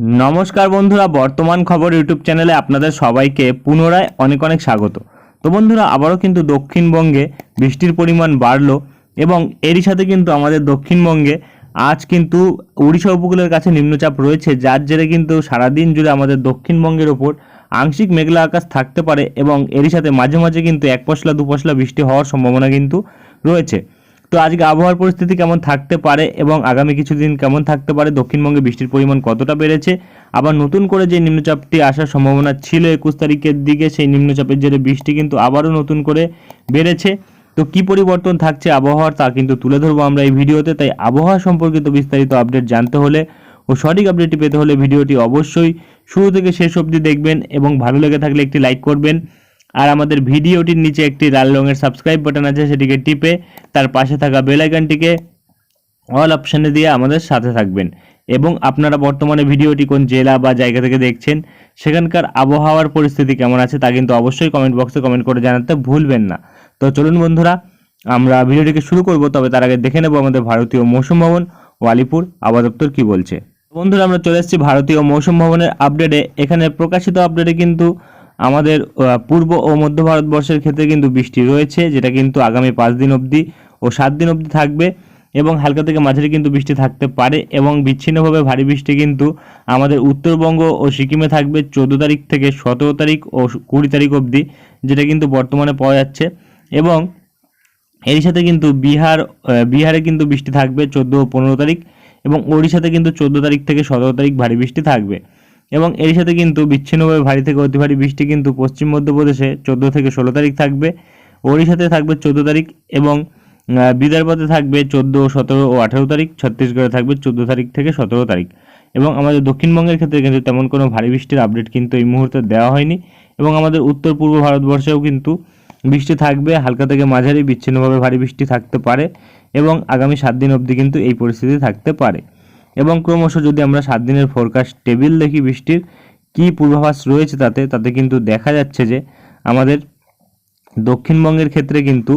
নমস্কার বন্ধুরা, বর্তমান খবর ইউটিউব চ্যানেলে আপনাদের সবাইকে পুনরায় অনেক অনেক স্বাগত। তো বন্ধুরা, আবারও কিন্তু দক্ষিণবঙ্গে বৃষ্টির পরিমাণ বাড়লো এবং এরই সাথে কিন্তু আমাদের দক্ষিণবঙ্গে আজ কিন্তু উড়িষ্যা উপকূলের কাছে নিম্নচাপ রয়েছে, যার জেরে কিন্তু সারাদিন জুড়ে আমাদের দক্ষিণবঙ্গের ওপর আংশিক মেঘলা আকাশ থাকতে পারে এবং এরই সাথে মাঝে মাঝে কিন্তু এক পশলা দু পশলা বৃষ্টি হওয়ার সম্ভাবনা কিন্তু রয়েছে। তো আজকে আবহাওয়ার পরিস্থিতি কেমন থাকতে পারে এবং আগামী কিছুদিন কেমন থাকতে পারে? দক্ষিণবঙ্গে বৃষ্টির পরিমাণ কতটা বেড়েছে? আবার নতুন করে যে নিম্নচাপটি আসার সম্ভাবনা ছিল একুশ তারিখের দিকে, সেই নিম্নচাপের জেরে বৃষ্টি কিন্তু আবারও নতুন করে বেড়েছে। তো কি পরিবর্তন থাকছে আবহাওয়ার তা কিন্তু তুলে ধরবো আমরা এই ভিডিওতে। তাই আবহাওয়া সম্পর্কিত বিস্তারিত আপডেট জানতে হলে ও সঠিক আপডেটটি পেতে হলে ভিডিওটি অবশ্যই শুরু থেকে শেষ অবধি দেখবেন এবং ভালো লেগে থাকলে একটি লাইক করবেন। আর আমাদের ভিডিওটির নিচে একটি লাল রঙের সাবস্ক্রাইব বাটন আছে, সেটিকে টিপে তার পাশে থাকা বেল আইকনটিকে অল অপশানে দিয়ে আমাদের সাথে থাকবেন। এবং আপনারা বর্তমানে ভিডিওটি কোন জেলা বা জায়গা থেকে দেখছেন, সেখানকার আবহাওয়ার পরিস্থিতি কেমন আছে তা কিন্তু অবশ্যই কমেন্ট বক্সে কমেন্ট করে জানাতে ভুলবেন না। তো চলুন বন্ধুরা, আমরা ভিডিওটিকে শুরু করব, তবে তার আগে দেখে নেব আমাদের ভারতীয় মৌসুম ভবন ও আলিপুর আবহাওয়া দপ্তর কী বলছে। বন্ধুরা, আমরা চলে এসেছি ভারতীয় মৌসুম ভবনের আপডেটে এখানে প্রকাশিত আপডেটে কিন্তু আমাদের পূর্ব ও মধ্য ভারতবর্ষের ক্ষেত্রে কিন্তু বৃষ্টি রয়েছে, যেটা কিন্তু আগামী পাঁচ দিন অবধি ও সাত দিন অবধি থাকবে এবং হালকা থেকে মাঝারি কিন্তু বৃষ্টি থাকতে পারে এবং বিচ্ছিন্নভাবে ভারী বৃষ্টি কিন্তু আমাদের উত্তরবঙ্গ ও সিকিমে থাকবে চোদ্দ তারিখ থেকে সতেরো তারিখ ও কুড়ি তারিখ অবধি, যেটা কিন্তু বর্তমানে পাওয়া যাচ্ছে এবং এরই সাথে কিন্তু বিহার বিহারে কিন্তু বৃষ্টি থাকবে চোদ্দ ও পনেরো তারিখ এবং ওড়িশাতে কিন্তু চোদ্দ তারিখ থেকে সতেরো তারিখ ভারী বৃষ্টি থাকবে। এবং এর সাথে কিন্তু বিচ্ছিন্নভাবে ভারী থেকে অতি ভারী বৃষ্টি কিন্তু পশ্চিম মধ্যপ্রদেশে চোদ্দ থেকে ষোলো তারিখ থাকবে। ওড়িশাতে থাকবে চোদ্দ তারিখ এবং বিদর্ভতে থাকবে চোদ্দ, সতেরো ও আঠেরো তারিখ, ছত্তিশগড়ে থাকবে চোদ্দ তারিখ থেকে সতেরো তারিখ। এবং আমাদের দক্ষিণবঙ্গের ক্ষেত্রে কিন্তু তেমন কোনো ভারী বৃষ্টির আপডেট কিন্তু এই মুহূর্তে দেওয়া হয়নি এবং আমাদের উত্তর পূর্ব ভারতবর্ষেও কিন্তু বৃষ্টি থাকবে, হালকা থেকে মাঝারি বিচ্ছিন্নভাবে ভারী বৃষ্টি থাকতে পারে এবং আগামী সাত দিন অবধি কিন্তু এই পরিস্থিতি থাকতে পারে। এবং ক্রমশ যদি আমরা সাত দিনের ফোরকাস্ট টেবিল দেখি বৃষ্টির, কি পূর্বাভাস রয়েছে তাতে তাতে কিন্তু দেখা যাচ্ছে যে আমাদের দক্ষিণবঙ্গের ক্ষেত্রে কিন্তু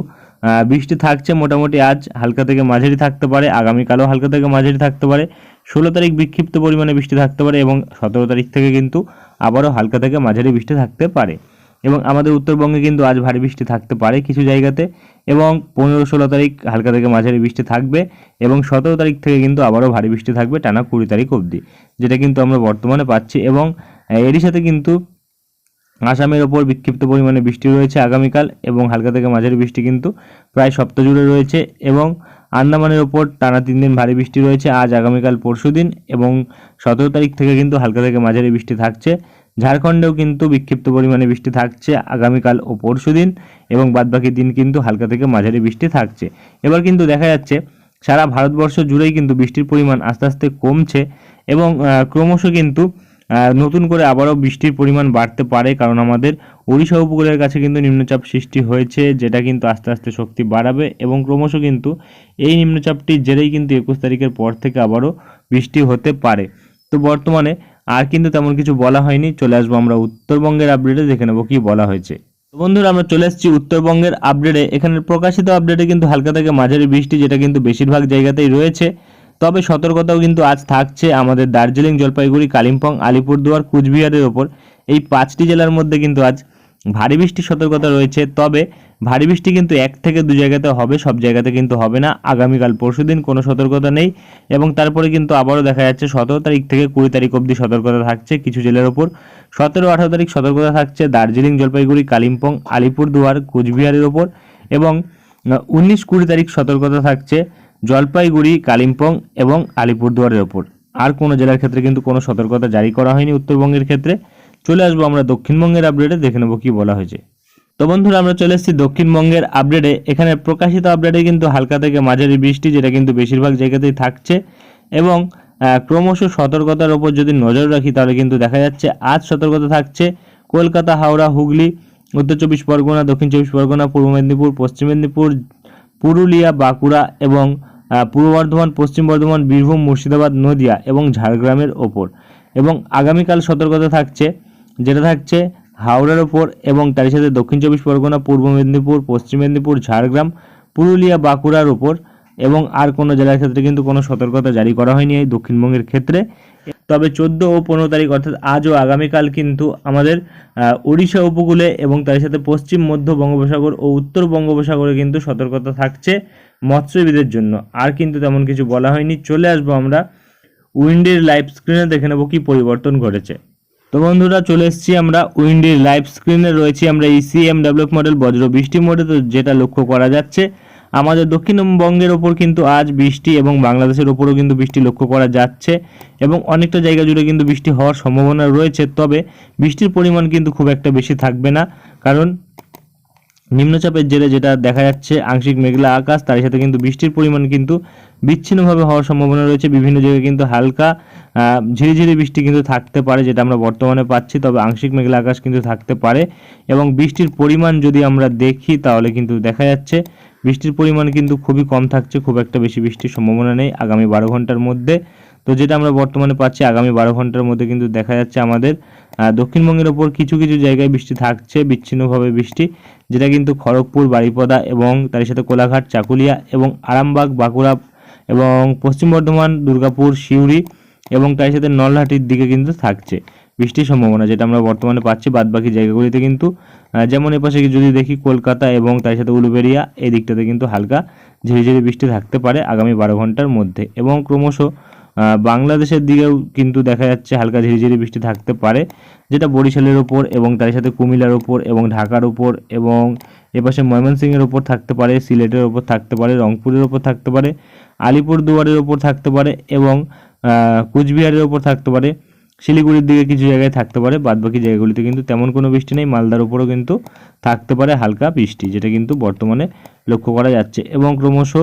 বৃষ্টি থাকছে মোটামুটি আজ, হালকা থেকে মাঝারি থাকতে পারে, আগামীকালও হালকা থেকে মাঝারি থাকতে পারে। ষোলো তারিখ বিক্ষিপ্ত পরিমাণে বৃষ্টি থাকতে পারে এবং সতেরো তারিখ থেকে কিন্তু আবারও হালকা থেকে মাঝারি বৃষ্টি থাকতে পারে। এবং আমাদের উত্তরবঙ্গে কিন্তু আজ ভারী বৃষ্টি থাকতে পারে কিছু জায়গাতে এবং পনেরো ষোলো তারিখ হালকা থেকে মাঝারি বৃষ্টি থাকবে এবং সতেরো তারিখ থেকে কিন্তু আবারও ভারী বৃষ্টি থাকবে টানা কুড়ি তারিখ অবধি, যেটা কিন্তু আমরা বর্তমানে পাচ্ছি এবং এরই সাথে কিন্তু আসামের ওপর বিক্ষিপ্ত পরিমাণে বৃষ্টি রয়েছে আগামীকাল এবং হালকা থেকে মাঝারি বৃষ্টি কিন্তু প্রায় সপ্তাহ জুড়ে রয়েছে এবং আন্দামানের ওপর টানা তিন দিন ভারী বৃষ্টি রয়েছে আজ আগামীকাল পরশু দিন এবং সতেরো তারিখ থেকে কিন্তু হালকা থেকে মাঝারি বৃষ্টি থাকছে। ঝাড়খণ্ডেও কিন্তু বিক্ষিপ্ত পরিমাণে বৃষ্টি থাকছে আগামীকাল ও পরশু দিন এবং বাদবাকি দিন কিন্তু হালকা থেকে মাঝারি বৃষ্টি থাকছে। এবার কিন্তু দেখা যাচ্ছে সারা ভারতবর্ষ জুড়েই কিন্তু বৃষ্টির পরিমাণ আস্তে আস্তে কমছে এবং ক্রমশ কিন্তু নতুন করে আবারও বৃষ্টির পরিমাণ বাড়তে পারে কারণ আমাদের ওড়িশা উপকূলের কাছে কিন্তু নিম্নচাপ সৃষ্টি হয়েছে যেটা কিন্তু আস্তে আস্তে শক্তি বাড়াবে এবং ক্রমশ কিন্তু এই নিম্নচাপটির জেরেই কিন্তু একুশ তারিখের পর থেকে আবারও বৃষ্টি হতে পারে। তো বর্তমানে আর কিন্তু তেমন কিছু বলা হয়নি। চলে আসব আমরা উত্তরবঙ্গের আপডেটে দেখে নেব কি বলা হয়েছে। তো বন্ধুরা, আমরা চলে এসেছি উত্তরবঙ্গের আপডেটে এখানে প্রকাশিত আপডেটে কিন্তু হালকা থেকে মাঝারি বৃষ্টি, যেটা কিন্তু বেশিরভাগ জায়গাতেই রয়েছে। তবে সতর্কতাও কিন্তু আজ থাকছে আমাদের দার্জিলিং জলপাইগুড়ি, কালিম্পং, আলিপুরদুয়ার, কুচবিহারের ওপর। এই পাঁচটি জেলার মধ্যে কিন্তু আজ ভারী বৃষ্টির সতর্কতা রয়েছে, তবে ভারী বৃষ্টি কিন্তু এক থেকে দু জায়গাতে হবে, সব জায়গাতে কিন্তু হবে না। আগামীকাল পরশুদিন কোনো সতর্কতা নেই এবং তারপরে কিন্তু আবারও দেখা যাচ্ছে সতেরো তারিখ থেকে কুড়ি তারিখ অবধি সতর্কতা থাকছে কিছু জেলার ওপর। সতেরো আঠারো তারিখ সতর্কতা থাকছে দার্জিলিং, জলপাইগুড়ি, কালিম্পং, আলিপুরদুয়ার, কোচবিহারের ওপর এবং উনিশ কুড়ি তারিখ সতর্কতা থাকছে জলপাইগুড়ি, কালিম্পং এবং আলিপুরদুয়ারের ওপর। আর কোনো জেলার ক্ষেত্রে কিন্তু কোনো সতর্কতা জারি করা হয়নি উত্তরবঙ্গের ক্ষেত্রে। চলে আসব আমরা দক্ষিণবঙ্গের আপডেটে দেখে নেব কি বলা হয়েছে। তো বন্ধুরা, আমরা চলে এসেছি দক্ষিণবঙ্গের আপডেটে এখানে প্রকাশিত আপডেটে কিন্তু হালকা থেকে মাঝারি বৃষ্টি, যেটা কিন্তু বেশিরভাগ জায়গাতেই থাকছে। এবং ক্রমশ সতর্কতার ওপর যদি নজর রাখি, তাহলে কিন্তু দেখা যাচ্ছে আজ সতর্কতা থাকছে কলকাতা, হাওড়া, হুগলি, উত্তর চব্বিশ পরগনা, দক্ষিণ চব্বিশ পরগনা, পূর্ব মেদিনীপুর, পশ্চিম মেদিনীপুর, পুরুলিয়া, বাঁকুড়া এবং পূর্ব বর্ধমান, পশ্চিম বর্ধমান, বীরভূম, মুর্শিদাবাদ, নদিয়া এবং ঝাড়গ্রামের ওপর। এবং আগামীকাল সতর্কতা থাকছে যেটা থাকছে হাওড়ার ওপর এবং তার সাথে দক্ষিণ চব্বিশ পরগনা, পূর্ব মেদিনীপুর, পশ্চিম মেদিনীপুর, ঝাড়গ্রাম, পুরুলিয়া, বাঁকুড়ার ওপর এবং আর কোনো জেলার ক্ষেত্রে কিন্তু কোনো সতর্কতা জারি করা হয়নি এই দক্ষিণবঙ্গের ক্ষেত্রে। তবে চোদ্দ ও পনেরো তারিখ অর্থাৎ আজ ও আগামীকাল কিন্তু আমাদের উড়িষ্যা উপকূলে এবং তার সাথে পশ্চিম, মধ্য বঙ্গোপসাগর ও উত্তর বঙ্গোপসাগরে কিন্তু সতর্কতা থাকছে মৎস্যবিদের জন্য। আর কিন্তু তেমন কিছু বলা হয়নি। চলে আসব আমরা উইন্ডের লাইভ স্ক্রিনে, দেখে নেব কি পরিবর্তন ঘটেছে। তো বন্ধুরা চলে এসেছি আমরা উইন্ডির লাইভ স্ক্রিনে রয়েছি আমরা ইসিএম ডেভেলপ মডেল বজ্র বৃষ্টি মডেল তো যেটা লক্ষ্য করা যাচ্ছে। আমাদের দক্ষিণবঙ্গের ওপর কিন্তু আজ বৃষ্টি এবং বাংলাদেশের ওপরও কিন্তু বৃষ্টি লক্ষ্য করা যাচ্ছে এবং অনেকটা জায়গা জুড়ে কিন্তু বৃষ্টি হওয়ার সম্ভাবনা রয়েছে, তবে বৃষ্টির পরিমাণ কিন্তু খুব একটা বেশি থাকবে না। কারণ নিম্নচাপের জেরে যেটা দেখা যাচ্ছে, আংশিক মেঘলা আকাশ, তার সাথে কিন্তু বৃষ্টির পরিমাণ কিন্তু বিচ্ছিন্নভাবে হওয়ার সম্ভাবনা রয়েছে। বিভিন্ন জায়গায় কিন্তু হালকা ঝিরিঝিরি বৃষ্টি কিন্তু থাকতে পারে, যেটা আমরা বর্তমানে পাচ্ছি, তবে আংশিক মেঘলা আকাশ কিন্তু থাকতে পারে। এবং বৃষ্টির পরিমাণ যদি আমরা দেখি, তাহলে কিন্তু দেখা যাচ্ছে, বৃষ্টির পরিমাণ কিন্তু খুবই কম থাকছে, খুব একটা বেশি বৃষ্টির সম্ভাবনা নেই আগামী বারো ঘণ্টার মধ্যে। তো যেটা আমরা বর্তমানে পাচ্ছি, আগামী বারো ঘণ্টার মধ্যে কিন্তু দেখা যাচ্ছে আমাদের দক্ষিণবঙ্গের ওপর কিছু কিছু জায়গায় বৃষ্টি থাকছে, বিচ্ছিন্নভাবে বৃষ্টি, যেটা কিন্তু খড়গপুর, বারিপদা এবং তার সাথে কোলাঘাট, চাকুলিয়া এবং আরামবাগ, বাঁকুড়া এবং পশ্চিম বর্ধমান, দুর্গাপুর, সিউড়ি এবং তার সাথে নলহাটির দিকে কিন্তু থাকছে বৃষ্টির সম্ভাবনা, যেটা আমরা বর্তমানে পাচ্ছি। বাদবাকি জায়গাগুলিতে কিন্তু যেমন এপাশে যদি দেখি কলকাতা এবং তার সাথে উলুবেরিয়া, এই দিকটাতে কিন্তু হালকা ঝিরিঝিরি বৃষ্টি থাকতে পারে আগামী বারো ঘণ্টার মধ্যে। এবং ক্রমশ বাংলাদেশের দিকেও কিন্তু দেখা যাচ্ছে হালকা ঝিরিঝিরি বৃষ্টি থাকতে পারে, যেটা বরিশালের ওপর এবং তার সাথে কুমিল্লার ওপর এবং ঢাকার ওপর এবং এপাশে ময়মনসিংহের ওপর থাকতে পারে, সিলেটের ওপর থাকতে পারে, রংপুরের ওপর থাকতে পারে, আলিপুরদুয়ারের ওপর থাকতে পারে এবং কুচবিহারের ওপর থাকতে পারে। শিলিগুড়ির দিকে কিছু জায়গায় থাকতে পারে, বাদবাকি জায়গাগুলিতে কিন্তু তেমন কোনো বৃষ্টি নেই। মালদার ওপরও কিন্তু থাকতে পারে হালকা বৃষ্টি, যেটা কিন্তু বর্তমানে লক্ষ্য করা যাচ্ছে এবং ক্রমশ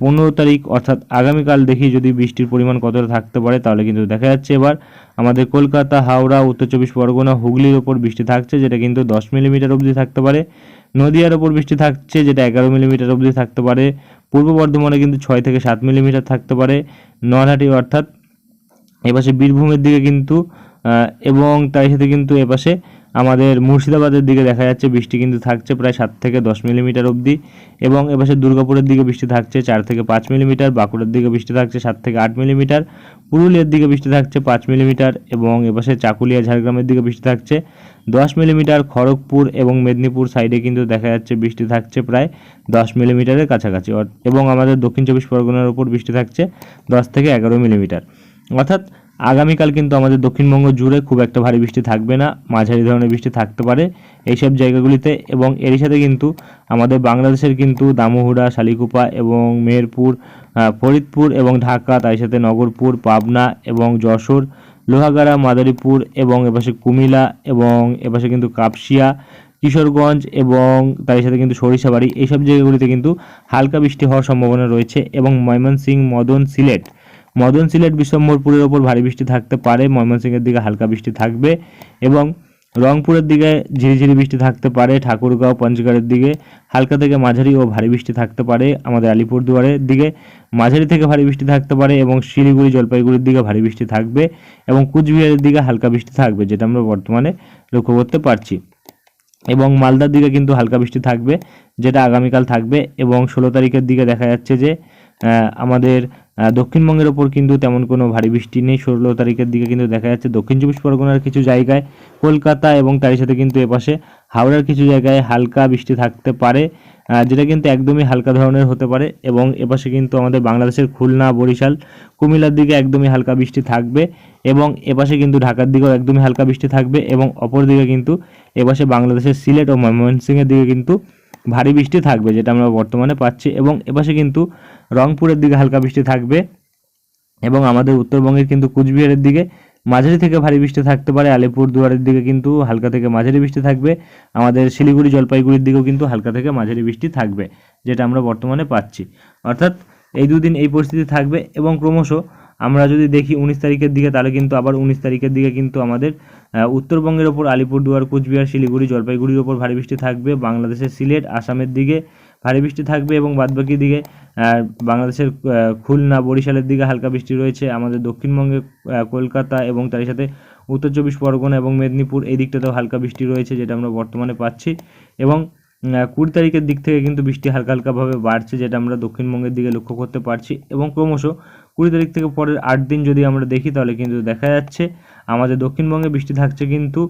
পনেরো তারিখ, অর্থাৎ আগামীকাল দেখি যদি বৃষ্টির পরিমাণ কতটা থাকতে পারে, তাহলে কিন্তু দেখা যাচ্ছে এবার। আমাদের কলকাতা, হাওড়া, উত্তর চব্বিশ পরগনা, হুগলির ওপর বৃষ্টি থাকছে, যেটা কিন্তু দশ মিলিমিটার অবধি থাকতে পারে। নদিয়ার ওপর বৃষ্টি থাকছে, যেটা এগারো মিলিমিটার অবধি থাকতে পারে। পূর্ব বর্ধমানে কিন্তু ছয় থেকে সাত মিলিমিটার থাকতে পারে। নলহাটি, অর্থাৎ এপাশে বীরভূমের দিকে কিন্তু এবং তার সাথে কিন্তু এপাশে আমাদের মুর্শিদাবাদের দিকে দেখা যাচ্ছে বৃষ্টি কিন্তু থাকছে প্রায় সাত থেকে দশ মিলিমিটার অবধি এবং এপাশে দুর্গাপুরের দিকে বৃষ্টি থাকছে চার থেকে পাঁচ মিলিমিটার, বাঁকুড়ার দিকে বৃষ্টি থাকছে সাত থেকে আট মিলিমিটার, পুরুলিয়ার দিকে বৃষ্টি থাকছে পাঁচ মিলিমিটার এবং এপাশে চাকুলিয়া, ঝাড়গ্রামের দিকে বৃষ্টি থাকছে দশ মিলিমিটার, খড়গপুর এবং মেদিনীপুর সাইডে কিন্তু দেখা যাচ্ছে বৃষ্টি থাকছে প্রায় দশ মিলিমিটারের কাছাকাছি এবং আমাদের দক্ষিণ চব্বিশ পরগনার উপর বৃষ্টি থাকছে দশ থেকে এগারো মিলিমিটার। অর্থাৎ আগামীকাল কিন্তু আমাদের দক্ষিণবঙ্গ জুড়ে খুব একটা ভারী বৃষ্টি থাকবে না, মাঝারি ধরনের বৃষ্টি থাকতে পারে এইসব জায়গাগুলিতে এবং এরই সাথে কিন্তু আমাদের বাংলাদেশের কিন্তু দামোহরা, শালিকুপা এবং মেহেরপুর ফরিদপুর এবং ঢাকা, তার সাথে নগরপুর, পাবনা এবং যশোর, লোহাগাড়া, মাদারীপুর এবং এপাশে কুমিলা এবং এপাশে কিন্তু কাপসিয়া, কিশোরগঞ্জ এবং তার সাথে কিন্তু সরিষাবাড়ি, এইসব জায়গাগুলিতে কিন্তু হালকা বৃষ্টি হওয়ার সম্ভাবনা রয়েছে এবং ময়মনসিংহ, মদন, সিলেট মদন সিলেট বিশ্বম্বরপুরের ওপর ভারী বৃষ্টি থাকতে পারে, ময়মনসিংহের দিকে হালকা বৃষ্টি থাকবে এবং রংপুরের দিকে ঝিরিঝিরি বৃষ্টি থাকতে পারে, ঠাকুরগাঁও, পঞ্চগড়ের দিকে হালকা থেকে মাঝারি ও ভারী বৃষ্টি থাকতে পারে, আমাদের আলিপুরদুয়ারের দিকে মাঝারি থেকে ভারী বৃষ্টি থাকতে পারে এবং শিলিগুড়ি, জলপাইগুড়ির দিকে ভারী বৃষ্টি থাকবে এবং কুচবিহারের দিকে হালকা বৃষ্টি থাকবে, যেটা আমরা বর্তমানে লক্ষ্য করতে পারছি। এবং মালদার দিকে কিন্তু হালকা বৃষ্টি থাকবে, যেটা আগামীকাল থাকবে এবং ষোলো তারিখের দিকে দেখা যাচ্ছে যে আমাদের দক্ষিণবঙ্গের ওপর কিন্তু তেমন কোনো ভারী বৃষ্টি নেই। ষোলো তারিখের দিকে কিন্তু দেখা যাচ্ছে দক্ষিণ চব্বিশ পরগনার কিছু জায়গায় কলকাতা এবং তার সাথে কিন্তু এপাশে হাওড়ার কিছু জায়গায় হালকা বৃষ্টি থাকতে পারে যেটা কিন্তু একদমই হালকা ধরনের হতে পারে এবং এপাশে কিন্তু আমাদের বাংলাদেশের খুলনা, বরিশাল, কুমিল্লার দিকে একদমই হালকা বৃষ্টি থাকবে এবং এপাশে কিন্তু ঢাকার দিকেও একদমই হালকা বৃষ্টি থাকবে এবং অপর দিকে কিন্তু এপাশে বাংলাদেশের সিলেট ও ময়মনসিংহের দিকে কিন্তু ভারী বৃষ্টি থাকবে, যেটা আমরা বর্তমানে পাচ্ছি। এবং এপাশে কিন্তু রংপুরের দিকে হালকা বৃষ্টি থাকবে এবং আমাদের উত্তরবঙ্গের কিন্তু কুচবিহারের দিকে মাঝারি থেকে ভারী বৃষ্টি থাকতে পারে। আলিপুর দুয়ারের দিকে কিন্তু হালকা থেকে মাঝারি বৃষ্টি থাকবে। আমাদের শিলিগুড়ি জলপাইগুড়ির দিকেও কিন্তু হালকা থেকে মাঝারি বৃষ্টি থাকবে, যেটা আমরা বর্তমানে পাচ্ছি। অর্থাৎ এই দুদিন এই পরিস্থিতি থাকবে এবং ক্রমশ আমরা যদি দেখি উনিশ তারিখের দিকে, তাহলে কিন্তু আবার উনিশ তারিখের দিকে কিন্তু আমাদের উত্তরবঙ্গের ওপর আলিপুরদুয়ার, কুচবিহার, শিলিগুড়ি, জলপাইগুড়ির ওপর ভারী বৃষ্টি থাকবে, বাংলাদেশের সিলেট, আসামের দিকে ভারী বৃষ্টি থাকবে এবং বাদবাকি দিকে বাংলাদেশের খুলনা, বরিশালের দিকে হালকা বৃষ্টি রয়েছে, আমাদের দক্ষিণবঙ্গে কলকাতা এবং তার সাথে উত্তর চব্বিশ পরগনা এবং মেদিনীপুর এই দিকটাতেও হালকা বৃষ্টি রয়েছে যেটা আমরা বর্তমানে পাচ্ছি এবং কুড়ি তারিখের দিক থেকে কিন্তু বৃষ্টি হালকা হালকাভাবে বাড়ছে যেটা আমরা দক্ষিণবঙ্গের দিকে লক্ষ্য করতে পারছি এবং ক্রমশ কুড়ি তারিখ থেকে পরের আট দিন যদি আমরা দেখি, তাহলে কিন্তু দেখা যাচ্ছে আমাদের দক্ষিণবঙ্গে বৃষ্টি থাকছে কিন্তু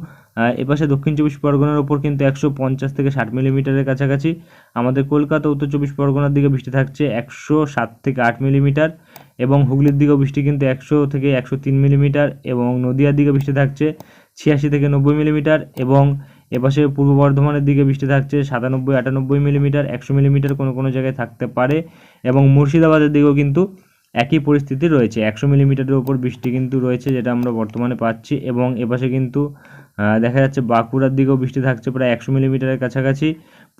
এপাশে দক্ষিণ চব্বিশ পরগনার ওপর কিন্তু একশো পঞ্চাশ থেকে ষাট মিলিমিটারের কাছাকাছি। আমাদের কলকাতা উত্তর চব্বিশ পরগনার দিকে বৃষ্টি থাকছে একশো সাত থেকে আট মিলিমিটার এবং হুগলির দিকেও বৃষ্টি কিন্তু একশো থেকে একশো তিন মিলিমিটার এবং নদিয়ার দিকে বৃষ্টি থাকছে ছিয়াশি থেকে নব্বই মিলিমিটার এবং এপাশে পূর্ব বর্ধমানের দিকে বৃষ্টি থাকছে সাতানব্বই আটানব্বই মিলিমিটার, একশো মিলিমিটার কোনো কোনো জায়গায় থাকতে পারে এবং মুর্শিদাবাদের দিকেও কিন্তু একই পরিস্থিতি রয়েছে। একশো মিলিমিটারের ওপর বৃষ্টি কিন্তু রয়েছে, যেটা আমরা বর্তমানে পাচ্ছি এবং এপাশে কিন্তু দেখা যাচ্ছে বাঁকুড়ার দিকেও বৃষ্টি থাকছে প্রায় একশো মিলিমিটারের কাছাকাছি।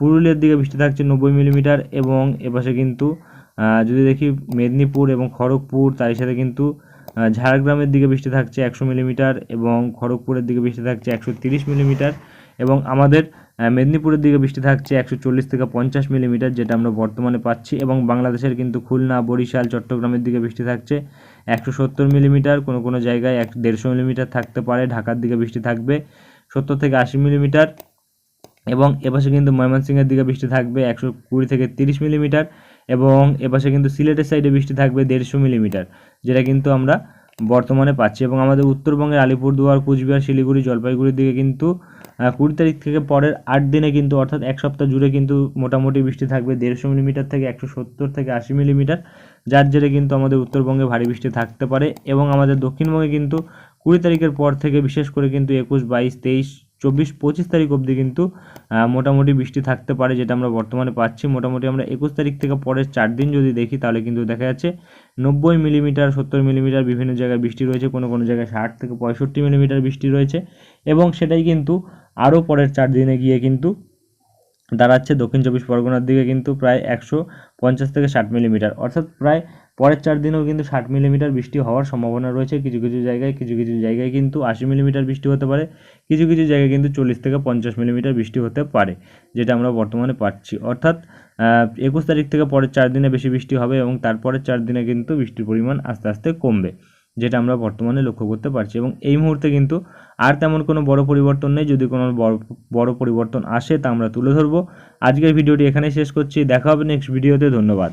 পুরুলিয়ার দিকে বৃষ্টি থাকছে নব্বই মিলিমিটার এবং এপাশে কিন্তু যদি দেখি মেদিনীপুর এবং খড়গপুর, তার সাথে কিন্তু ঝাড়গ্রামের দিকে বৃষ্টি থাকছে একশো মিলিমিটার এবং খড়গপুরের দিকে বৃষ্টি থাকছে একশো তিরিশ মিলিমিটার এবং আমাদের মেদিনীপুরের দিকে বৃষ্টি থাকছে একশো চল্লিশ থেকে পঞ্চাশ মিলিমিটার, যেটা আমরা বর্তমানে পাচ্ছি। এবং বাংলাদেশের কিন্তু খুলনা, বরিশাল, চট্টগ্রামের দিকে বৃষ্টি থাকছে একশো সত্তর মিলিমিটার। কোনো কোনো জায়গায় এক দেড়শো মিলিমিটার থাকতে পারে, ঢাকার দিকে বৃষ্টি থাকবে সত্তর থেকে আশি মিলিমিটার। এবং এপাশে কিন্তু ময়মনসিংহের দিকে বৃষ্টি থাকবে একশো কুড়ি থেকে তিরিশ মিলিমিটার। এবং এপাশে কিন্তু সিলেটের সাইডে বৃষ্টি থাকবে দেড়শো মিলিমিটার, যেটা কিন্তু আমরা বর্তমানে পাচ্ছি। এবং আমাদের উত্তরবঙ্গের আলিপুরদুয়ার, কুচবিহার, শিলিগুড়ি, জলপাইগুড়ির দিকে কিন্তু কুড়ি তারিখ থেকে পরের আট দিনে কিন্তু, অর্থাৎ এক সপ্তাহ জুড়ে কিন্তু মোটামুটি বৃষ্টি থাকবে দেড়শো মিলিমিটার থেকে একশো সত্তর থেকে আশি মিলিমিটার, যার জেরে কিন্তু আমাদের উত্তরবঙ্গে ভারী বৃষ্টি থাকতে পারে এবং আমাদের দক্ষিণবঙ্গে কিন্তু কুড়ি তারিখের পর থেকে বিশেষ করে কিন্তু একুশ, বাইশ, তেইশ চব্বিশ পঁচিশ তারিখ অবধি কিন্তু মোটামুটি বৃষ্টি থাকতে পারে যেটা আমরা বর্তমানে পাচ্ছি। মোটামুটি আমরা একুশ তারিখ থেকে পরের চার দিন যদি দেখি, তাহলে কিন্তু দেখা যাচ্ছে নব্বই মিলিমিটার, সত্তর মিলিমিটার বিভিন্ন জায়গায় বৃষ্টি রয়েছে, কোনো কোনো জায়গায় ষাট থেকে পঁয়ষট্টি মিলিমিটার বৃষ্টি রয়েছে। এবং সেটাই কিন্তু আরও পরের চার দিনে গিয়ে কিন্তু দাঁড়াচ্ছে দক্ষিণ চব্বিশ পরগনার দিকে কিন্তু প্রায় একশো পঞ্চাশ থেকে ষাট মিলিমিটার। অর্থাৎ প্রায় পরের চার দিনেও কিন্তু ষাট মিলিমিটার বৃষ্টি হওয়ার সম্ভাবনা রয়েছে। কিছু কিছু জায়গায়, কিছু কিছু জায়গায় কিন্তু আশি মিলিমিটার বৃষ্টি হতে পারে। কিছু কিছু জায়গায় কিন্তু চল্লিশ থেকে পঞ্চাশ মিলিমিটার বৃষ্টি হতে পারে, যেটা আমরা বর্তমানে পাচ্ছি। অর্থাৎ একুশ তারিখ থেকে পরের চার দিনে বেশি বৃষ্টি হবে এবং তারপরের চার দিনে কিন্তু বৃষ্টির পরিমাণ আস্তে আস্তে কমবে, যেটা আমরা বর্তমানে লক্ষ্য করতে পারছি। এবং এই মুহূর্তে কিন্তু আর তেমন কোনো বড় পরিবর্তন নেই। যদি কোনো বড় বড় পরিবর্তন আসে তা আমরা তুলে ধরবো। আজকের ভিডিওটি এখানেই শেষ করছি। দেখা হবে নেক্সট ভিডিওতে ধন্যবাদ।